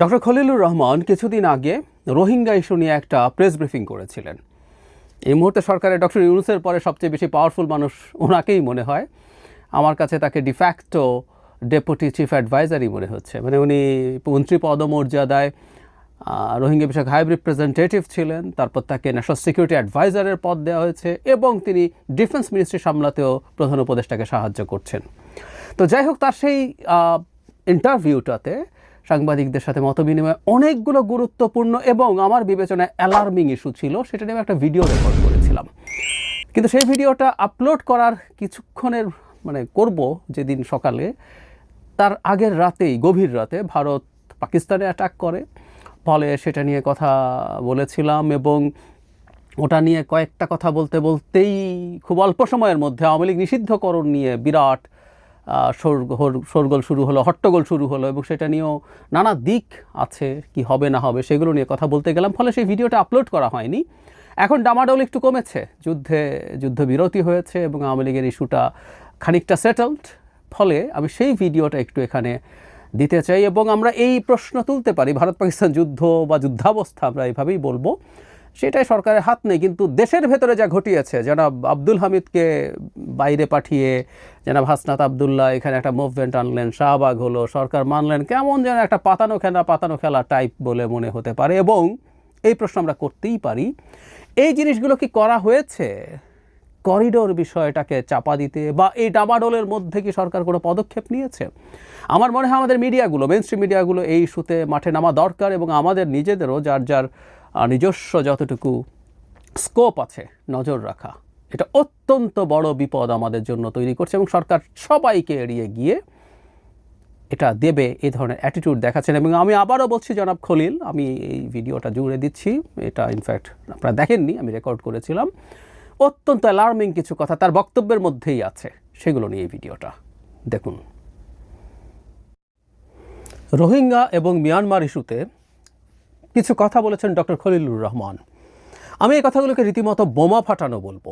Doctor Khalilur Rahman কিছুদিন আগে Rohingya issue নিয়ে একটা প্রেস ব্রিফিং করেছিলেন। এই মুহূর্তে সরকারের ডক্টর ইউনুসের পরে সবচেয়ে বেশি পাওয়ারফুল মানুষ ওনাকেই মনে হয়। আমার কাছে তাকে ডিফ্যাক্টো ডেপুটি চিফ অ্যাডভাইজারই মনে হচ্ছে। মানে উনি মন্ত্রী পদমর্যাদায় রোহিঙ্গা বিষয়ক হাই রিপ্রেজেন্টেটিভ ছিলেন। তারপর তাকে ন্যাশনাল সিকিউরিটি অ্যাডভাইজারের পদ দেওয়া হয়েছে এবং তিনি ডিফেন্স মিনিস্ট্রি সামলাতেও প্রধান উপদেষ্টাকে সাহায্য করছেন। তো যাই হোক, তার সেই ইন্টারভিউটাতে সাংবাদিকদের সাথে মতবিনিময় অনেকগুলো গুরুত্বপূর্ণ এবং আমার বিবেচনায় অ্যালার্মিং ইস্যু ছিল, সেটা নিয়ে একটা ভিডিও রেকর্ড করেছিলাম। কিন্তু সেই ভিডিওটা আপলোড করার কিছুক্ষণের মানে করব যেদিন সকালে, তার আগের রাতেই, গভীর রাতে ভারত পাকিস্তানে অ্যাটাক করে। ফলে সেটা নিয়ে কথা বলেছিলাম এবং ওটা নিয়ে কয়েকটা কথা বলতে বলতেই খুব অল্প সময়ের মধ্যে আওয়ামী লীগ নিষিদ্ধকরণ নিয়ে বিরাট শোরগোল শুরু হলো, হট্টগোল শুরু হলো এবং সেটা নিয়েও নানা দিক আছে কি হবে না হবে সেগুলো নিয়ে কথা বলতে গেলাম, ফলে সেই ভিডিওটা আপলোড করা হয়নি। এখন ডামাডোল একটু কমেছে, যুদ্ধে, যুদ্ধবিরতি হয়েছে এবং আওয়ামী লীগের ইস্যুটা খানিকটা সেটেলড ফলে আমি সেই ভিডিওটা একটু এখানে দিতে চাই এবং আমরা এই প্রশ্ন তুলতে পারি ভারত পাকিস্তান যুদ্ধ বা যুদ্ধাবস্থা আমরা এইভাবেই বলব। সেটাই সরকারের হাত নেই, কিন্তু দেশের ভেতরে যা ঘটিয়েছে, জনাব আব্দুল হামিদকে বাইরে পাঠিয়ে, জনাব হাসনাত আবদুল্লাহ এখানে একটা মুভমেন্ট আনলেন, শাহবাগ হলো, সরকার মানলেন, কেমন যেন একটা পাতানো খেলা পাতানো খেলা টাইপ বলে মনে হতে পারে এবং এই প্রশ্ন আমরা করতেই পারি। এই জিনিসগুলো কি করা হয়েছে? করিডোর বিষয়টাকে চাপা দিতে বা এই ডামাডোলের মধ্যে কি সরকার কোনো পদক্ষেপ নিয়েছে? আমার মনে হয় আমাদের মিডিয়াগুলো মেন স্ট্রিম মিডিয়াগুলো এই ইস্যুতে মাঠে নামা দরকার এবং আমাদের নিজেদেরও যার যার নিজস্ব যতটুকু স্কোপ আছে, নজর রাখা, এটা অত্যন্ত বড় বিপদ আমাদের জন্য তৈরি করছে এবং সরকার সবাইকে এড়িয়ে গিয়ে এটা দেবে এই ধরনের অ্যাটিটিউড দেখাচ্ছেন। এবং আমি আবারও বলছি, জনাব খলিল, আমি এই ভিডিওটা জুড়ে দিচ্ছি। এটা ইনফ্যাক্ট আপনারা দেখেননি, আমি রেকর্ড করেছিলাম। অত্যন্ত অ্যালার্মিং কিছু কথা তার বক্তব্যের মধ্যেই আছে, সেগুলো নিয়ে এই ভিডিওটা। দেখুন। রোহিঙ্গা এবং মিয়ানমার ইস্যুতে কিছু কথা বলেছেন ডক্টর খলিলুর রহমান। আমি এই কথাগুলোকে রীতিমতো বোমা ফাটানো বলব।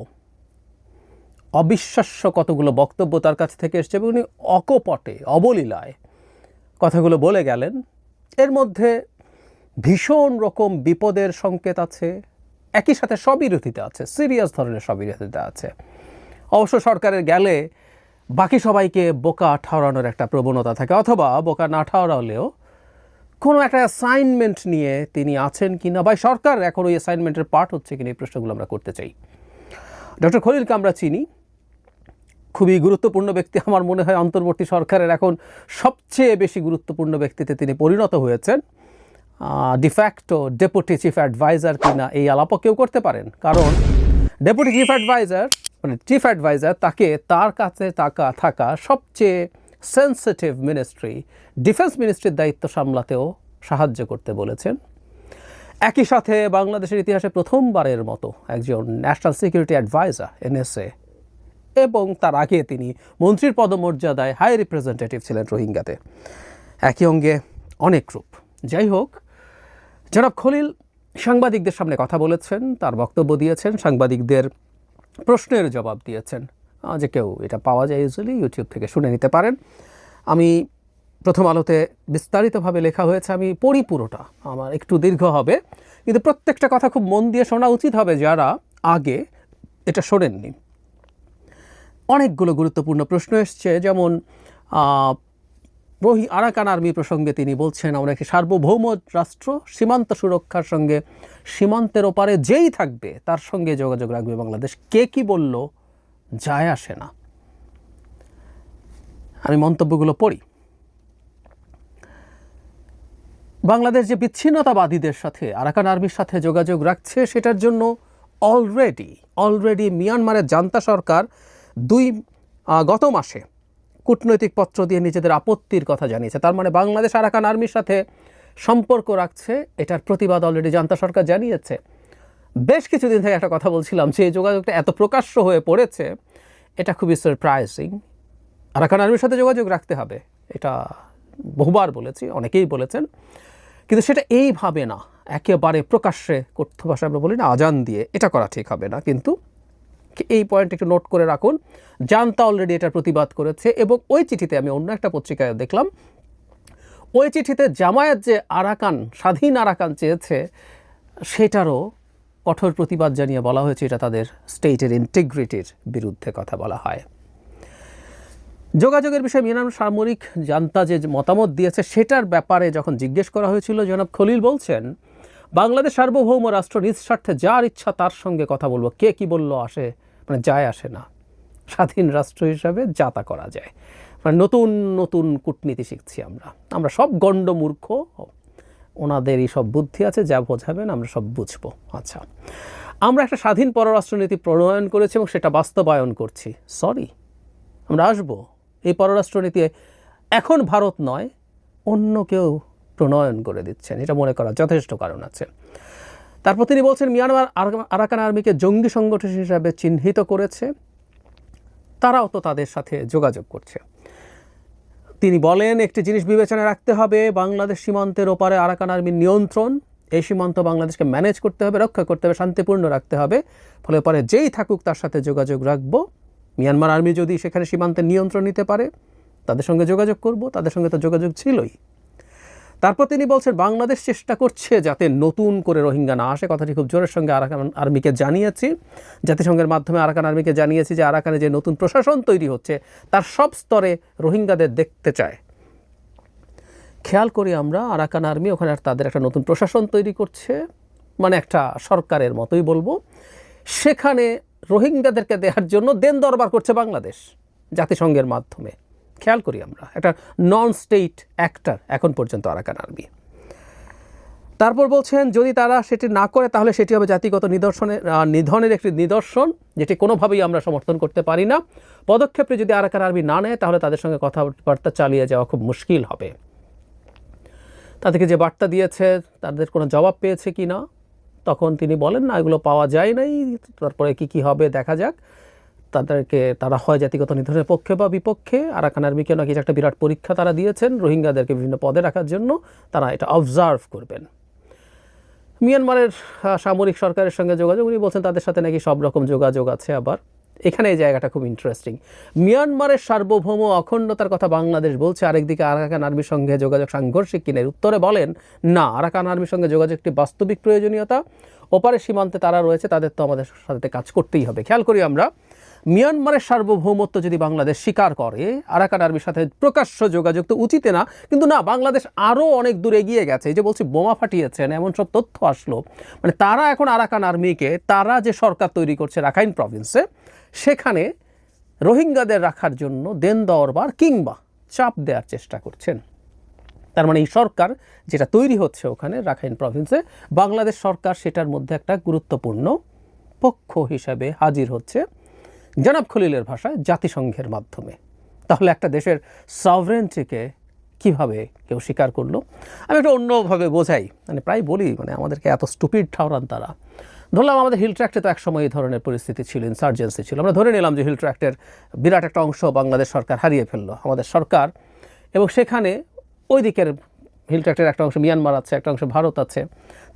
অবিশ্বাস্য কতগুলো বক্তব্য তার কাছ থেকে এসছে এবং উনি অকপটে, অবলীলায় কথাগুলো বলে গেলেন। এর মধ্যে ভীষণ রকম বিপদের সংকেত আছে, একই সাথে স্ববিরোধিতা আছে, সিরিয়াস ধরনের স্ববিরোধিতা আছে। অবশ্য সরকারের গেলে বাকি সবাইকে বোকা ঠাওরানোর একটা প্রবণতা থাকে, অথবা বোকা না ঠাওরালেও কোনো একটা অ্যাসাইনমেন্ট নিয়ে তিনি আছেন কি না বা সরকার এখন ওই অ্যাসাইনমেন্টের পার্ট হচ্ছে কিনা এই প্রশ্নগুলো আমরা করতে চাই। ডক্টর খলিলকে আমরা চিনি। খুবই গুরুত্বপূর্ণ ব্যক্তি। আমার মনে হয় অন্তর্বর্তী সরকারের এখন সবচেয়ে বেশি গুরুত্বপূর্ণ ব্যক্তিতে তিনি পরিণত হয়েছেন। ডিফ্যাক্টো ডেপুটি চিফ অ্যাডভাইজার কিনা এই আলাপও কেউ করতে পারেন। কারণ ডেপুটি চিফ অ্যাডভাইজার মানে চিফ অ্যাডভাইজার তাকে তার কাছে থাকা থাকা সবচেয়ে সেন্সিটিভ মিনিস্ট্রি, ডিফেন্স মিনিস্ট্রির দায়িত্ব সামলাতেও সাহায্য করতে বলেছেন। একই সাথে বাংলাদেশের ইতিহাসে প্রথমবারের মতো একজন ন্যাশনাল সিকিউরিটি অ্যাডভাইজার, এনএসএ, এবং তার আগে তিনি মন্ত্রীর পদমর্যাদায় হাই রিপ্রেজেন্টেটিভ ছিলেন রোহিঙ্গাতে। একই অঙ্গে অনেক রূপ যাই হোক, জনাব খলিল সাংবাদিকদের সামনে কথা বলেছেন, তার বক্তব্য দিয়েছেন, সাংবাদিকদের প্রশ্নের জবাব দিয়েছেন। যে কেউ এটা পাওয়া যায় ইউজুয়ালি ইউটিউব থেকে শুনে নিতে পারেন। আমি প্রথম আলোতে বিস্তারিতভাবে লেখা হয়েছে, আমি পড়ি পুরোটা। আমার একটু দীর্ঘ হবে, কিন্তু প্রত্যেকটা কথা খুব মন দিয়ে শোনা উচিত হবে যারা আগে এটা শোনেননি। অনেকগুলো গুরুত্বপূর্ণ প্রশ্ন এসছে, যেমন রোহি আরাকান আর্মি প্রসঙ্গে তিনি বলছেন, আমরা একটি সার্বভৌম রাষ্ট্র, সীমান্ত সুরক্ষার সঙ্গে সীমান্তের ওপারে যেই থাকবে, তার সঙ্গে যোগাযোগ রাখবে বাংলাদেশ। কে কি বলল? যায় আসে না। আমি মন্তব্যগুলো পড়ি। বাংলাদেশ যে বিচ্ছিন্নতাবাদীদের সাথে, আরাকান আর্মির সাথে যোগাযোগ রাখছে, সেটার জন্য অলরেডি অলরেডি মিয়ানমারের জান্তা সরকার দুই গত মাসে কূটনৈতিক পত্র দিয়ে নিজেদের আপত্তির কথা জানিয়েছে। তার মানে বাংলাদেশ আরাকান আর্মির সাথে সম্পর্ক রাখছে, এটার প্রতিবাদ অলরেডি জান্তা সরকার জানিয়েছে। বেশ কিছুদিন থেকে একটা কথা বলছিলাম যে যোগাযোগটা এত প্রকাশ্য হয়ে পড়েছে, এটা খুবই সারপ্রাইজিং আরাকান আর্মির সাথে যোগাযোগ রাখতে হবে, এটা বহুবার বলেছি, অনেকেই বলেছেন। কিন্তু সেটা এইভাবে না, একেবারে প্রকাশ্যে কথ্য ভাষা আমরা বলি না, আজান দিয়ে এটা করা ঠিক হবে না। কিন্তু এই পয়েন্ট একটু নোট করে রাখুন, জানতা অলরেডি এটার প্রতিবাদ করেছে এবং ওই চিঠিতে আমি অন্য একটা পত্রিকায় দেখলাম, ওই চিঠিতে জামায়াত যে আরাকান, স্বাধীন আরাকান চেয়েছে, সেটারও কঠোর প্রতিবাদ জানিয়ে বলা হয়েছে, এটা তাদের স্টেটের ইন্টিগ্রিটির বিরুদ্ধে কথা বলা হয়। যোগাযোগের বিষয়ে মিয়ানমার সামরিক জানতা যে মতামত দিয়েছে, সেটার ব্যাপারে যখন জিজ্ঞেস করা হয়েছিল, জনাব খলিল বলছেন, বাংলাদেশ সার্বভৌম রাষ্ট্র নিজ স্বার্থে যার ইচ্ছা তার সঙ্গে কথা বলব, কে কি বলল আসে মানে যায় আসে না। স্বাধীন রাষ্ট্র হিসাবে যাতা করা যায়। মানে নতুন নতুন কূটনীতি শিখছি আমরা। আমরা সব গণ্ড মূর্খ ওনাদের এই সব বুদ্ধি আছে, যা বোঝাবেন আমরা সব বুঝব। আচ্ছা আমরা একটা স্বাধীন পররাষ্ট্রনীতি প্রণয়ন করেছি এবং সেটা বাস্তবায়ন করছি। সরি আমরা আসব। এই পররাষ্ট্রনীতি এখন ভারত নয়, অন্য কেউ প্রণয়ন করে দিচ্ছেন, এটা মনে করার যথেষ্ট কারণ আছে। তারপর তিনি বলছেন, মিয়ানমার আরাকান আর্মিকে জঙ্গি সংগঠন হিসাবে চিহ্নিত করেছে। তারাও তো তাদের সাথে যোগাযোগ করছে। তিনি বলেন, একটি জিনিস বিবেচনা রাখতে হবে, বাংলাদেশ সীমান্তের ওপারে আরাকান আর্মির নিয়ন্ত্রণ। এই সীমান্ত বাংলাদেশকে ম্যানেজ করতে হবে, রক্ষা করতে হবে, শান্তিপূর্ণ রাখতে হবে। ফলে পরে যেই থাকুক তার সাথে যোগাযোগ রাখব। মিয়ানমার আর্মি যদি সেখানে সীমান্তের নিয়ন্ত্রণ নিতে পারে, তাদের সঙ্গে যোগাযোগ করব। তাদের সঙ্গে তো যোগাযোগ ছিলই। তারপর তিনি বলছেন, বাংলাদেশ চেষ্টা করছে যাতে নতুন করে রোহিঙ্গা না আসে। কথাটি খুব জোরের সঙ্গে আরাকান আর্মিকে জানিয়েছি। জাতিসংঘের মাধ্যমে আরাকান আর্মিকে জানিয়েছি যে আরাকানে যে নতুন প্রশাসন তৈরি হচ্ছে, তার সব স্তরে রোহিঙ্গাদের দেখতে চায়। খেয়াল করি আমরা, আরাকান আর্মি ওখানে তাদের একটা নতুন প্রশাসন তৈরি করছে মানে একটা সরকারের মতোই বলব। সেখানে রোহিঙ্গাদেরকে দেওয়ার জন্য দেন দরবার করছে বাংলাদেশ জাতিসংঘের মাধ্যমে। খেয়াল করি আমরা। একটা নন স্টেট অ্যাক্টর এখন পর্যন্ত আরাকান আর্মি। তারপর বলছেন, যদি তারা সেটি না করে, তাহলে সেটি হবে জাতিগত নিদর্শনের নিধনের একটি নিদর্শন, যেটি কোনোভাবেই আমরা সমর্থন করতে পারি না। পদক্ষেপে যদি আরাকান আর্মি না নেয়, তাহলে তাদের সঙ্গে কথাবার্তা চালিয়ে যাওয়া খুব মুশকিল হবে। তাদেরকে যে বার্তা দিয়েছে, তাদের কোনো জবাব পেয়েছে কি না তখন তিনি বলেন, না, এগুলো পাওয়া যায় নাই। তারপরে কি কি হবে, দেখা যাক। তাদেরকে তারা হয় জাতিগত নিধনের পক্ষে বা বিপক্ষে। আরাকান আর্মিকে নাকি একটা বিরাট পরীক্ষা তারা দিয়েছেন? রোহিঙ্গাদেরকে বিভিন্ন পদে রাখার জন্য তারা এটা অবজার্ভ করবেন। মিয়ানমারের সামরিক সরকারের সঙ্গে যোগাযোগ, উনি বলছেন তাদের সাথে নাকি সব রকম যোগাযোগ আছে আবার। এখানে এই জায়গাটা খুব ইন্টারেস্টিং মিয়ানমারের সার্বভৌম অখণ্ডতার কথা বাংলাদেশ বলছে। আরেকদিকে আরাকান আর্মির সঙ্গে যোগাযোগ সাংঘর্ষিক কিনের উত্তরে বলেন, না, আরাকান আর্মির সঙ্গে যোগাযোগ একটি বাস্তবিক প্রয়োজনীয়তা। ওপারের সীমান্তে তারা রয়েছে, তাদের তো আমাদের সাথে কাজ করতেই হবে। খেয়াল করি আমরা মিয়ানমারের সার্বভৌমত্ব যদি বাংলাদেশ স্বীকার করে, আরাকান আর্মির সাথে প্রকাশ্য যোগাযোগ তো উচিত না, কিন্তু না, বাংলাদেশ আরও অনেক দূর এগিয়ে গেছে। এই যে বলছি, বোমা ফাটিয়েছেন, এমন সব তথ্য আসলো। মানে তারা এখন আরাকান আর্মিকে, তারা যে সরকার তৈরি করছে রাখাইন প্রভিন্সে, সেখানে রোহিঙ্গাদের রাখার জন্য দেন দরবার কিংবা চাপ দেওয়ার চেষ্টা করছেন। তার মানে এই সরকার যেটা তৈরি হচ্ছে ওখানে, রাখাইন প্রভিন্সে, বাংলাদেশ সরকার সেটার মধ্যে একটা গুরুত্বপূর্ণ পক্ষ হিসাবে হাজির হচ্ছে। জনাব খলিলের ভাষায় জাতিসংঘের মাধ্যমে। তাহলে একটা দেশের সভরেন্টিকে কীভাবে কেউ স্বীকার করল? আমি একটু অন্যভাবে বোঝাই। মানে প্রায় বলি মানে আমাদেরকে এত স্টুপিড ঠাওরান তারা। ধরলাম আমাদের হিল ট্র্যাক্টে তো একসময় এই ধরনের পরিস্থিতি ছিল ইনসার্জেন্সি ছিল। আমরা ধরে নিলাম যে হিল ট্র্যাক্টের বিরাট একটা অংশ বাংলাদেশ সরকার হারিয়ে ফেলল, আমাদের সরকার। এবং সেখানে ওই দিকের হিল ট্র্যাক্টের একটা অংশ মিয়ানমার আছে, একটা অংশ ভারত আছে।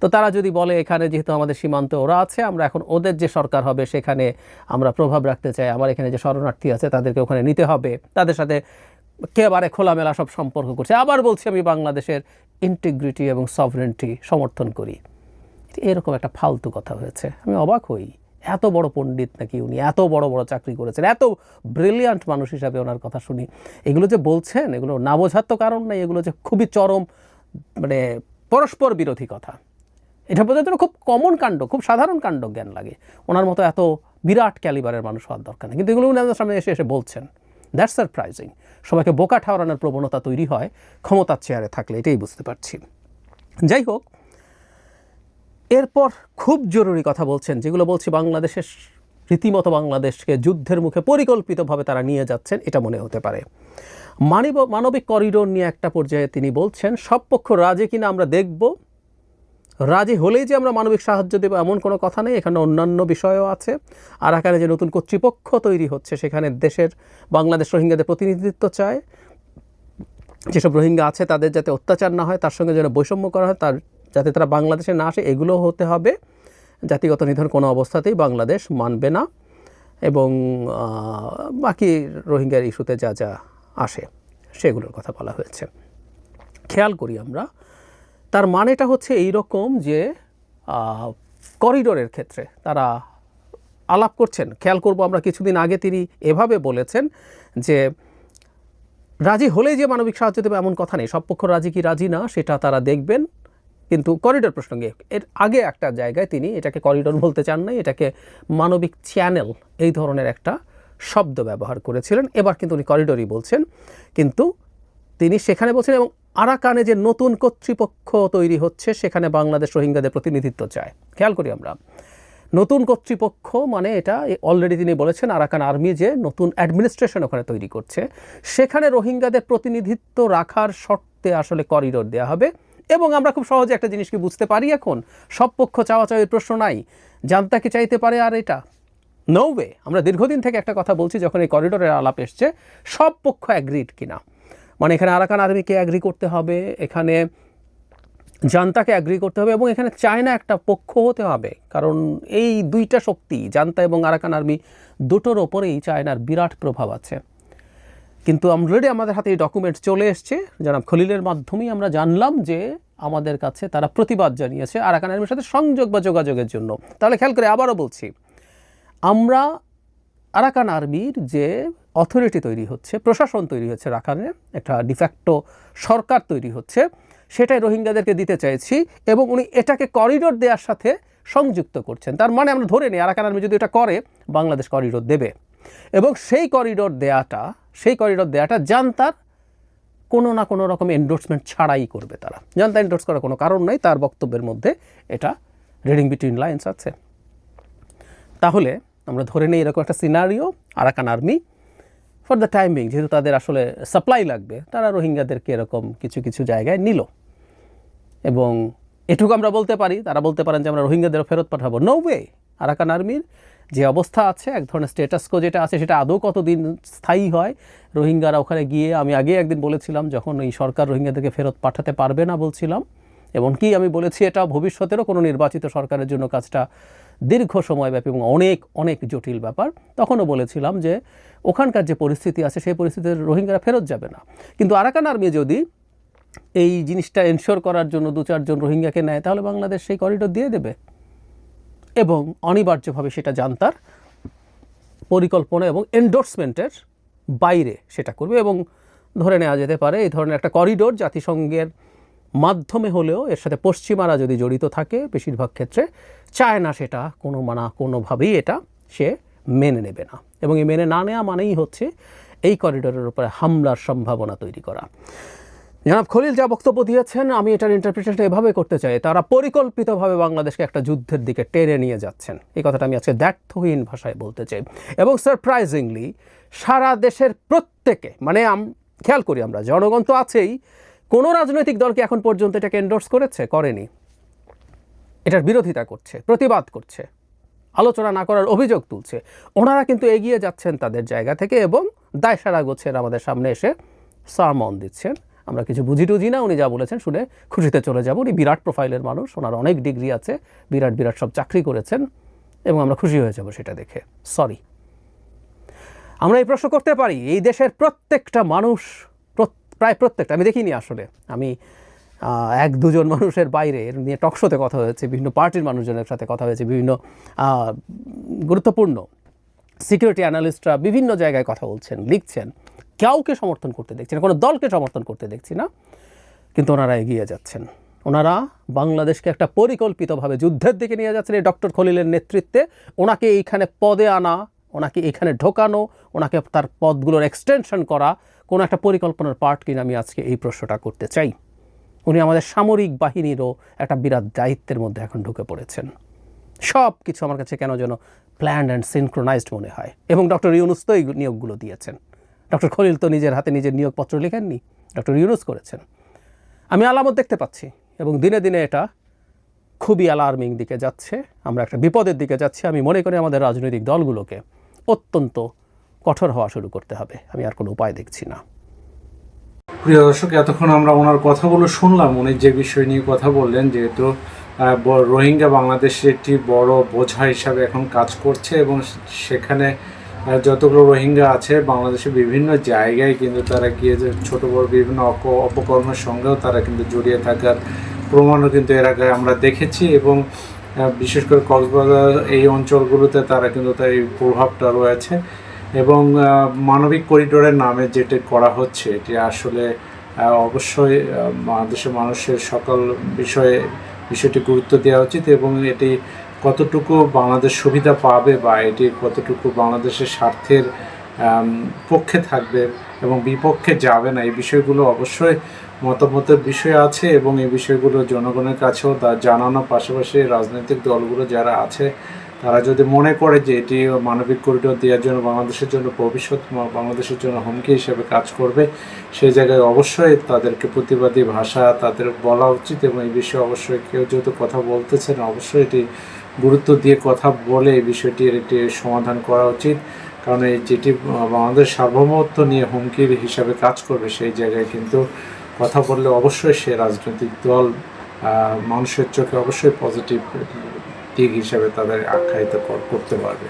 তো তারা যদি বলে এখানে যেহেতু আমাদের সীমান্ত ওরা আছে, আমরা এখন ওদের যে সরকার হবে সেখানে আমরা প্রভাব রাখতে চাই। আমার এখানে যে শরণার্থী আছে তাদেরকে ওখানে নিতে হবে। তাদের সাথে একেবারে খোলামেলা সব সম্পর্ক করছে। আবার বলছি আমি বাংলাদেশের ইন্টিগ্রিটি এবং সভরেন্টি সমর্থন করি। এরকম একটা ফালতু কথা হয়েছে। আমি অবাক হই। এত বড় পণ্ডিত নাকি উনি? এত বড় বড় চাকরি করেছেন। এত ব্রিলিয়ান্ট মানুষ হিসাবে ওনার কথা শুনি। এগুলো যে বলছেন, এগুলো না বোঝার তো কারণ নাই। এগুলো যে খুবই চরম মানে পরস্পর বিরোধী কথা। এটা বোঝার জন্য খুব কমন কাণ্ড, খুব সাধারণ কাণ্ড জ্ঞান লাগে। ওনার মতো এত বিরাট ক্যালিবারের মানুষ হওয়ার দরকার নেই। কিন্তু এগুলো উনি আমাদের সামনে এসে এসে বলছেন। দ্যাটস সারপ্রাইজিং সবাইকে বোকা ঠাওরানোর প্রবণতা তৈরি হয় ক্ষমতার চেয়ারে থাকলে, এটাই বুঝতে পারছি। যাই হোক, এরপর খুব জরুরি কথা বলছেন, যেগুলো বলছি বাংলাদেশের, রীতিমতো বাংলাদেশকে যুদ্ধের মুখে পরিকল্পিতভাবে তারা নিয়ে যাচ্ছেন, এটা মনে হতে পারে। মানব, মানবিক করিডোর নিয়ে একটা পর্যায়ে তিনি বলছেন, সব পক্ষ রাজে কিনা আমরা দেখব। রাজি হলেই যে আমরা মানবিক সাহায্য দেবো এমন কোনো কথা নেই, এখানে অন্যান্য বিষয়ও আছে। আর এখানে যে নতুন কর্তৃপক্ষ তৈরি হচ্ছে, সেখানে দেশের, বাংলাদেশ রোহিঙ্গাদের প্রতিনিধিত্ব চায়। যেসব রোহিঙ্গা আছে তাদের যাতে অত্যাচার না হয়, তার সঙ্গে যেন বৈষম্য করা হয়, তার, যাতে তারা বাংলাদেশে না আসে এগুলো হতে হবে। জাতিগত নিধন কোনো অবস্থাতেই বাংলাদেশ মানবে না। এবং বাকি রোহিঙ্গার ইস্যুতে যা যা আসে। সেগুলোর কথা বলা হয়েছে। খেয়াল করি আমরা, তার মানেটা হচ্ছে এই রকম যে করিডোরের ক্ষেত্রে তারা আলাপ করছেন। খেয়াল করব আমরা কিছুদিন আগে তিনি এভাবে বলেছেন যে, রাজি হলেই যে মানবিক সাহায্য দেবে এমন কথা নেই। সব পক্ষ রাজি কি রাজি না, সেটা তারা দেখবেন। কিন্তু করিডোর প্রসঙ্গে এর আগে একটা জায়গায় তিনি এটাকে করিডোর বলতে চান নাই, এটাকে মানবিক চ্যানেল, এই ধরনের একটা শব্দ ব্যবহার করেছিলেন। এবার কিন্তু উনি করিডোরই বলছেন। কিন্তু তিনি সেখানে বলছেন এবং আরাকানে যে নতুন কর্তৃপক্ষ তৈরি হচ্ছে, সেখানে বাংলাদেশ রোহিঙ্গাদের প্রতিনিধিত্ব চায়। খেয়াল করি আমরা। নতুন কর্তৃপক্ষ মানে এটা অলরেডি তিনি বলেছেন আরাকান আর্মি যে নতুন অ্যাডমিনিস্ট্রেশন ওখানে তৈরি করছে। সেখানে রোহিঙ্গাদের প্রতিনিধিত্ব রাখার শর্তে আসলে করিডোর দেওয়া হবে। এবং আমরা খুব সহজে একটা জিনিস কি বুঝতে পারি এখন? সব পক্ষ চাওয়া চাওয়ির প্রশ্ন নাই। জানতা কি চাইতে পারে আর এটা? নো ওয়ে আমরা দীর্ঘদিন থেকে একটা কথা বলছি, যখন এই করিডোরের আলাপ এসছে, সব পক্ষ অ্যাগ্রিড কিনা। মানে এখানে আরাকান আর্মিকে অ্যাগ্রি করতে হবে, এখানে জান্তাকে অ্যাগ্রি করতে হবে, এবং এখানে চায়না একটা পক্ষ হতে হবে। কারণ এই দুইটা শক্তি, জান্তা এবং আরাকান আর্মি দুটোর ওপরেই চায়নার বিরাট প্রভাব আছে। কিন্তু অলরেডি আমাদের হাতে এই ডকুমেন্ট চলে এসছে। জনাব খলিলের মাধ্যমেই আমরা জানলাম যে আমাদের কাছে তারা প্রতিবাদ জানিয়েছে আরাকান আর্মির সাথে সংযোগ বা যোগাযোগের জন্য। তাহলে খেয়াল করে আবারও বলছি আমরা আরাকান আর্মির যে অথরিটি তৈরি হচ্ছে, প্রশাসন তৈরি হচ্ছে রাখানের একটা ডিফ্যাক্টো সরকার তৈরি হচ্ছে, সেটাই রোহিঙ্গাদেরকে দিতে চাইছি এবং উনি এটাকে করিডোর দেওয়ার সাথে সংযুক্ত করছেন। তার মানে আমরা ধরে নিই, আরাকান আর্মি যদি এটা করে, বাংলাদেশ করিডোর দেবে। এবং সেই করিডোর দেয়াটা, সেই করিডোর দেয়াটা জানতার কোনো না কোনো রকম এন্ডোর্সমেন্ট ছাড়াই করবে তারা। জানতা এন্ডোর্স করার কোনো কারণ নাই, তার বক্তব্যের মধ্যে এটা রিডিং বিটুইন লাইন্স আছে। তাহলে আমরা ধরে নিই এরকম একটা scenario Arakan army for the timing যেহেতু তাদের আসলে সাপ্লাই লাগবে, তারা রোহিঙ্গাদেরকে এরকম কিছু কিছু জায়গায় নিল। এবং এটুকু আমরা বলতে পারি, তারা বলতে পারেন যে আমরা রোহিঙ্গাদের ফেরত পাঠাবো। নো ওয়ে আরাকান আর্মির যে অবস্থা আছে, এক ধরনের স্টেটাসকো যেটা আছে, সেটা আদৌ কতদিন স্থায়ী হয়? রোহিঙ্গারা ওখানে গিয়ে, আমি আগে একদিন বলেছিলাম, যখন এই সরকার রোহিঙ্গাদেরকে ফেরত পাঠাতে পারবে না বলছিলাম, এমনকি আমি বলেছি এটা ভবিষ্যতেরও কোনো নির্বাচিত সরকারের জন্য কাজটা দীর্ঘ সময়ব্যাপী এবং অনেক অনেক জটিল ব্যাপার। তখনও বলেছিলাম যে ওখানকার যে পরিস্থিতি আছে, সেই পরিস্থিতিতে রোহিঙ্গারা ফেরত যাবে না। কিন্তু আরাকান আর্মি যদি এই জিনিসটা এনশোর করার জন্য দু চারজন রোহিঙ্গাকে নেয়, তাহলে বাংলাদেশ সেই করিডোর দিয়ে দেবে। এবং অনিবার্যভাবে সেটা জানতার পরিকল্পনা এবং এন্ডোর্সমেন্টের বাইরে সেটা করবে এবং ধরে নেওয়া যেতে পারে, এই ধরনের একটা করিডোর জাতিসংঘের মাধ্যমে হলেও এর সাথে পশ্চিমারা যদি জড়িত থাকে, বেশিরভাগ ক্ষেত্রে চায় না সেটা, কোনো মানা, কোনোভাবেই এটা সে মেনে নেবে না। এবং এই মেনে না নেওয়া মানেই হচ্ছে এই করিডোরের উপরে হামলার সম্ভাবনা তৈরি করা। জনাব খলিল যা বক্তব্য দিয়েছেন, আমি এটার ইন্টারপ্রিটেশন এভাবে করতে চাই। তারা পরিকল্পিতভাবে বাংলাদেশকে একটা যুদ্ধের দিকে টেনে নিয়ে যাচ্ছেন। এই কথাটা আমি আজকে দ্ব্যর্থহীন ভাষায় বলতে চাই। এবং সারপ্রাইজিংলি সারা দেশের প্রত্যেকে মানে খেয়াল করি আমরা, জনগণ তো আছেই কোনো রাজনৈতিক দলকে এখন পর্যন্ত এটাকে এন্ডোর্স করেছে? করেনি। এটার বিরোধিতা করছে, প্রতিবাদ করছে, আলোচনা না করার অভিযোগ তুলছে। ওনারা কিন্তু এগিয়ে যাচ্ছেন তাদের জায়গা থেকে এবং দায় সারা গোছের আমাদের সামনে এসে সারমন দিচ্ছেন। আমরা কিছু বুঝি টুঝি না, উনি যা বলেছেন শুনে খুশিতে চলে যাব। উনি বিরাট প্রোফাইলের মানুষ, ওনার অনেক ডিগ্রি আছে, বিরাট বিরাট সব চাকরি করেছেন এবং আমরা খুশি হয়ে যাব সেটা দেখে। সরি আমরা এই প্রশ্ন করতে পারি, এই দেশের প্রত্যেকটা মানুষ প্রায় প্রত্যেকটা, আমি দেখিনি আসলে। আমি এক, দুজন মানুষের বাইরে নিয়ে টকশোতে কথা হয়েছে, বিভিন্ন পার্টির মানুষজনের সাথে কথা হয়েছে, বিভিন্ন গুরুত্বপূর্ণ সিকিউরিটি অ্যানালিস্টরা বিভিন্ন জায়গায় কথা বলছেন, লিখছেন। কাউকে সমর্থন করতে দেখছি না, কোনো দলকে সমর্থন করতে দেখছি না, কিন্তু ওনারা এগিয়ে যাচ্ছেন। ওনারা বাংলাদেশকে একটা পরিকল্পিতভাবে যুদ্ধের দিকে নিয়ে যাচ্ছেন এই ডক্টর খলিলের নেতৃত্বে। ওনাকে এইখানে পদে আনা ওনাকে এখানে ঢোকানো, ওনাকে তার পদগুলোর এক্সটেনশন করা, কোনো একটা পরিকল্পনার পার্ট কিনা আমি আজকে এই প্রশ্নটা করতে চাই। উনি আমাদের সামরিক বাহিনীরও একটা বিরাট দায়িত্বের মধ্যে এখন ঢুকে পড়েছেন। সব কিছু আমার কাছে কেন যেন প্ল্যান্ড অ্যান্ড সিনক্রোনাইজড মনে হয়। এবং ডক্টর ইউনুস তো এই নিয়োগগুলো দিয়েছেন। ডক্টর খলিল তো নিজের হাতে নিজের নিয়োগপত্র লিখেননি ডক্টর ইউনুস করেছেন। আমি আলামত দেখতে পাচ্ছি এবং দিনে দিনে এটা খুবই অ্যালার্মিং দিকে যাচ্ছে, আমরা একটা বিপদের দিকে যাচ্ছি। আমি মনে করি আমাদের রাজনৈতিক দলগুলোকে অত্যন্ত কঠোর হওয়া শুরু করতে হবে। আমি আর কোনো উপায় দেখছি না। প্রিয় দর্শক, এতক্ষণ আমরা ওনার কথাগুলো শুনলাম। উনি যে বিষয় নিয়ে কথা বললেন, যেহেতু রোহিঙ্গা বাংলাদেশের একটি বড় বোঝা হিসাবে এখন কাজ করছে এবং সেখানে যতগুলো রোহিঙ্গা আছে, বাংলাদেশের বিভিন্ন জায়গায় কিন্তু তারা গিয়ে যে ছোট, বড় বিভিন্ন অপ- অপকর্মের সঙ্গেও তারা কিন্তু জড়িয়ে থাকার প্রমাণও কিন্তু এর আগে আমরা দেখেছি এবং বিশেষ করে কক্সবাজার এই অঞ্চলগুলোতে তারা কিন্তু তার এই প্রভাবটা রয়েছে। এবং মানবিক করিডোরের নামে যেটা করা হচ্ছে, এটি আসলে অবশ্যই বাংলাদেশের মানুষের সকল বিষয়ে, বিষয়টি গুরুত্ব দেওয়া উচিত এবং এটি কতটুকু বাংলাদেশ সুবিধা পাবে বা এটি কতটুকু বাংলাদেশের স্বার্থের পক্ষে থাকবে এবং বিপক্ষে যাবে না, এই বিষয়গুলো অবশ্যই মতামতের বিষয় আছে এবং এই বিষয়গুলো জনগণের কাছেও তা জানানো পাশাপাশি রাজনৈতিক দলগুলো যারা আছে, তারা যদি মনে করে যে এটি মানবিক করিডোর দেওয়ার জন্য বাংলাদেশের জন্য ভবিষ্যৎ বাংলাদেশের জন্য হুমকি হিসেবে কাজ করবে সেই জায়গায় অবশ্যই তাদেরকে প্রতিবাদী ভাষা তাদের বলা উচিত এবং এই বিষয়ে অবশ্যই কেউ যেহেতু কথা বলতেছেন অবশ্যই এটি গুরুত্ব দিয়ে কথা বলে এই বিষয়টির একটি সমাধান করা উচিত। কারণ এই যেটি বাংলাদেশ সার্বভৌমত্ব নিয়ে হুমকির হিসাবে কাজ করবে সেই জায়গায় কিন্তু কথা বললে অবশ্যই সে রাজনৈতিক দল মানুষের চোখে অবশ্যই পজিটিভ দিক হিসাবে তাদের আখ্যায়িত করতে পারবে।